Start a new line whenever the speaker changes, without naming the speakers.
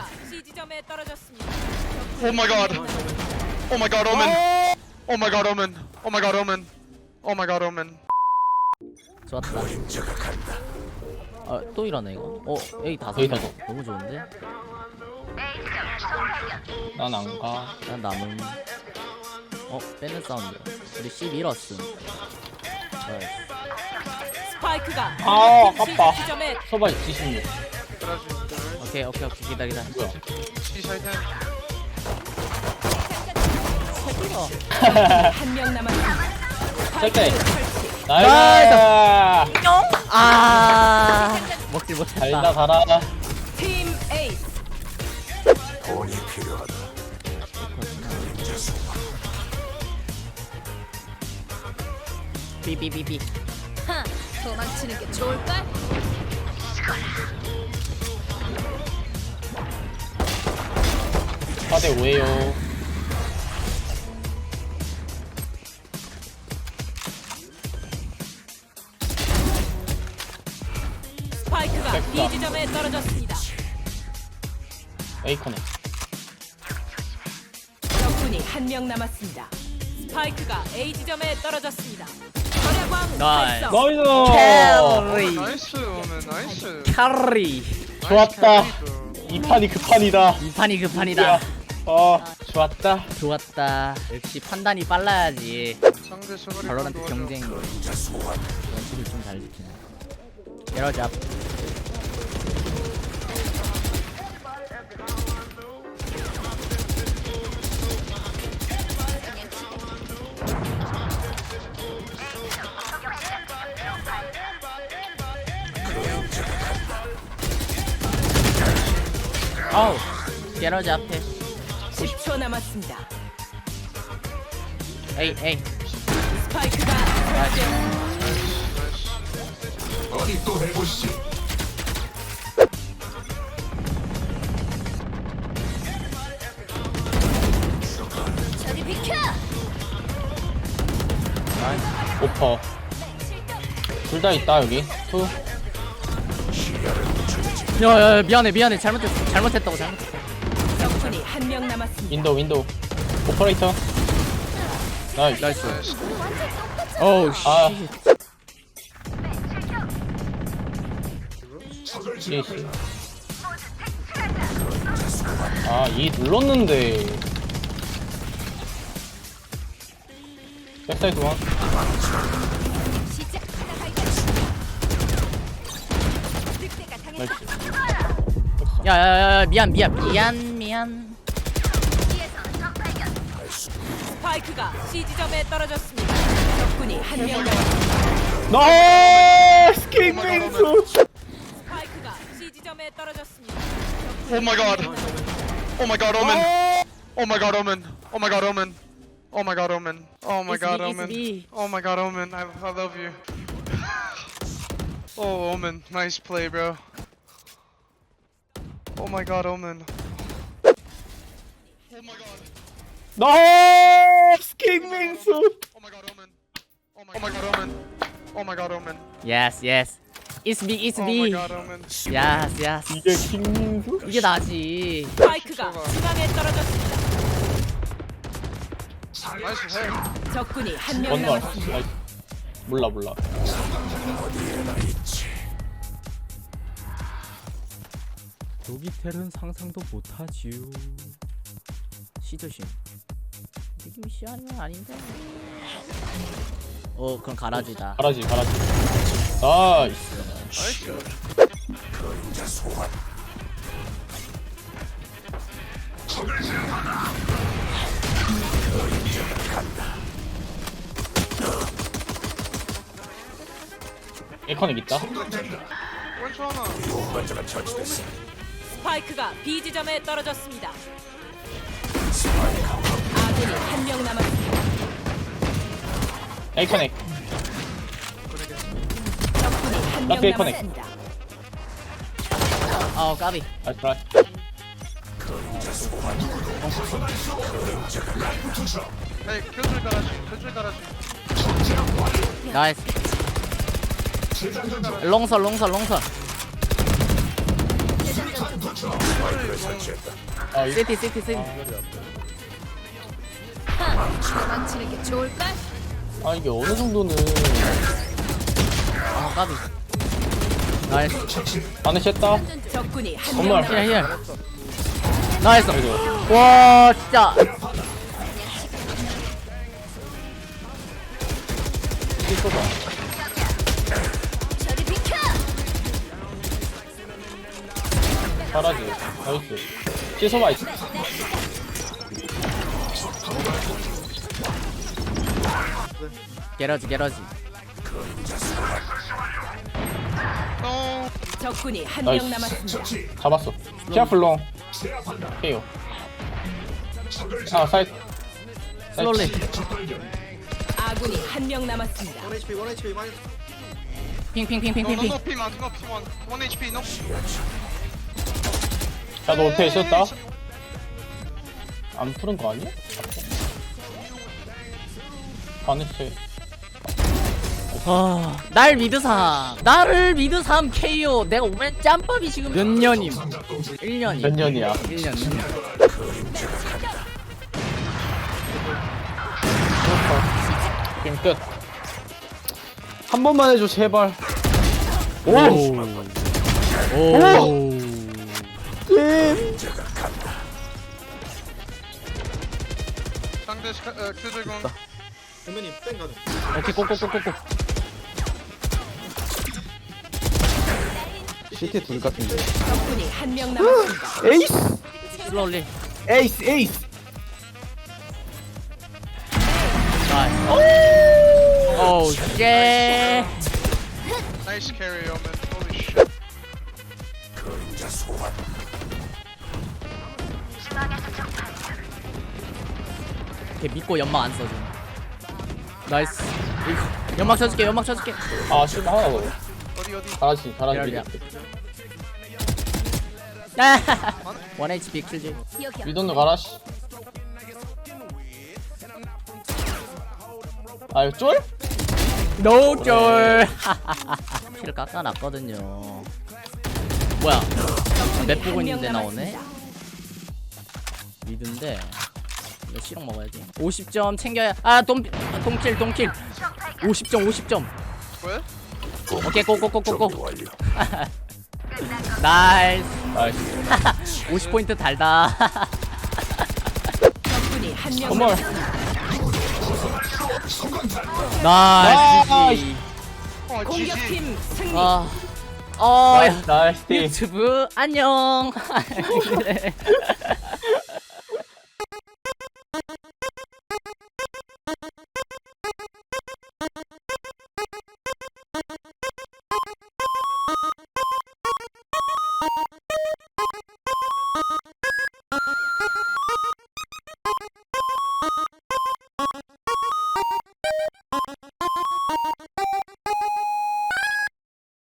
스파이크가 C 지점에 떨어졌습니다.
Oh my god. Oh my god, Omen. Oh my god, Omen. Oh my god, Omen. Oh my god, Omen.
좋았다. 아, 또 일하네 이거. 어, A 다섯.
다섯.
너무 좋은데?
난 안 가.
난 남은. 어, 빼는 사운드. 우리 C 밀었음. 나이스.
스파이크가
아, 아깝다.
C 지점에
76.
오케이, 오케이, 오케이. 기다, 기다.
뭐야?
C side hand.
한명 남았습니다.
셀때.
스파이크 설치.
나이스!
아, 먹질
달다
못했다.
달아.
팀 에이스.
삐삐삐삐.
하, 도망치는 게 좋을걸?
4대 5에요.
스파이크가. B 지점에 떨어졌습니다.
에이컨에.
적군이 한 명 남았습니다. 스파이크가 A 지점에 떨어졌습니다.
나이스.
달성.
나이스!
캐리.
나이스. 나이스.
캐리.
좋았다.
나이스 캐리, bro.
이 판이 그 판이다.
이 판이 그 판이다.
어, 좋았다.
좋았다. 역시 판단이 빨라야지.
상대 소리
발로란트. 경쟁. 원칙을 좀 잘 지키네. 에러잡. 아우. 게러지 앞에.
10초 남았습니다.
에이 에이.
스파이크가 설치되었습니다.
저리 비켜!
오퍼. 둘 다 있다, 여기. 투.
야야 미안해 미안해 잘못했어 잘못했다고 잘못했어.
한 명 남았습니다.
윈도우, 윈도우. 오퍼레이터. 나이스.
나이스. 어우
아.
씨.
예시. 아, 이 눌렀는데. 백사이드 원.
시작! 늑대가 당했어!
나이스.
야야야 미안 미안 미안 미안.
스파이크가 C 지점에 떨어졌습니다. 적군이 한 명 남았습니다.
나이스! 킹빙수!
스파이크가 C 지점에 떨어졌습니다.
Oh my god. Oh my god, Omen. Oh my god, Omen. Oh my god, Omen. Oh my god, Omen. Oh my
It's
god,
me, it's
Omen.
me.
Oh my god, Omen. I, I love you. oh, Omen. Nice play, bro. Oh my god, Omen. Oh my god.
나이스! 킹빙수!
Oh my god, Omen. Oh my, oh my god, Omen. Oh my god, Omen.
Yes yes. It's me it's
Oh my
me.
god, Omen.
Yes yes.
이게 킹빙수?
이게 나지.
스파이크가 중앙에 떨어졌습니다.
Nice head.
적군이 한명
원걸.
남았습니다.
나이스. 몰라, 몰라.
도기텔은 상상도 못하지요. 시조심. 아니면 아닌데. 어 그럼 가라지다.
가라지, 가라지. 나이스. 에이컨에 있다.
왼쪽 하나.
스파이크가 B 지점에 떨어졌습니다. 아군이 한 명 남았습니다.
에이컨에.
적군이 한 명
라스트 커넥.
남았습니다.
아 까비.
나이스 트라이.
깔아줘.
나이스. 롱설 롱설 롱설.
아
시티 시티 시티
도망치는 게 좋을까?
아 이게 어느 정도는.
아 까비. 나이스.
안에 챘다.
적군이 한
정말.
명힐 힐. 나이스.
그래도
와 진짜.
비켜!
잘하지. 나이스. 씻어봐 있어
게러지 게러지.
적군이 한 명
나이스.
남았습니다.
잡았어 케어플롱 케어 아 사이트
슬롤리
아군이 한 명 남았습니다.
No, no,
핑핑핑핑핑핑
no, P1, no, P1. 1 HP, no.
야너 어떻게 있었다? 안 푸른 거 아니야? 반했지
아, 날 미드삼 나를 미드삼 KO 내가 오면 짬밥이 지금 몇 년임? 1년임.
몇 년이야?
1년
게임 끝. 한 번만 해줘 제발. 오.
오!
상대 시- 어, 큐즈공.
오케이 꼬꼬꼬꼬꼬
CT 둘 같은데.
적군이 한 명 남았습니다.
에이스!
슬롤리
에이스! 에이스!
나이스 오우 쉣
Nice carry, Omen. Holy shit.
걔 믿고 연막 안 써줘 나이스 이거 연막 쳐줄게 연막 쳐줄게
아 더.
어디, 어디?
야, 야. 원 HP 킬지
여기야.
위도는 가라 씨. 아 이거 쫄?
노쫄 킬을 깎아놨거든요 뭐야 맵 보고
한
있는데
명
나오네. 미드인데 이거 실력 먹어야지 50점 챙겨야 아 동, 동킬 동킬 50점 50점
왜?
오케이 고고고고고 나이스
나이스.
50포인트 달다
적군이 한명
정말.
남았습니다.
나이스 GG.
어.
공격팀 승리.
아, 어, 야,
나이스. 팀.
유튜브 안녕.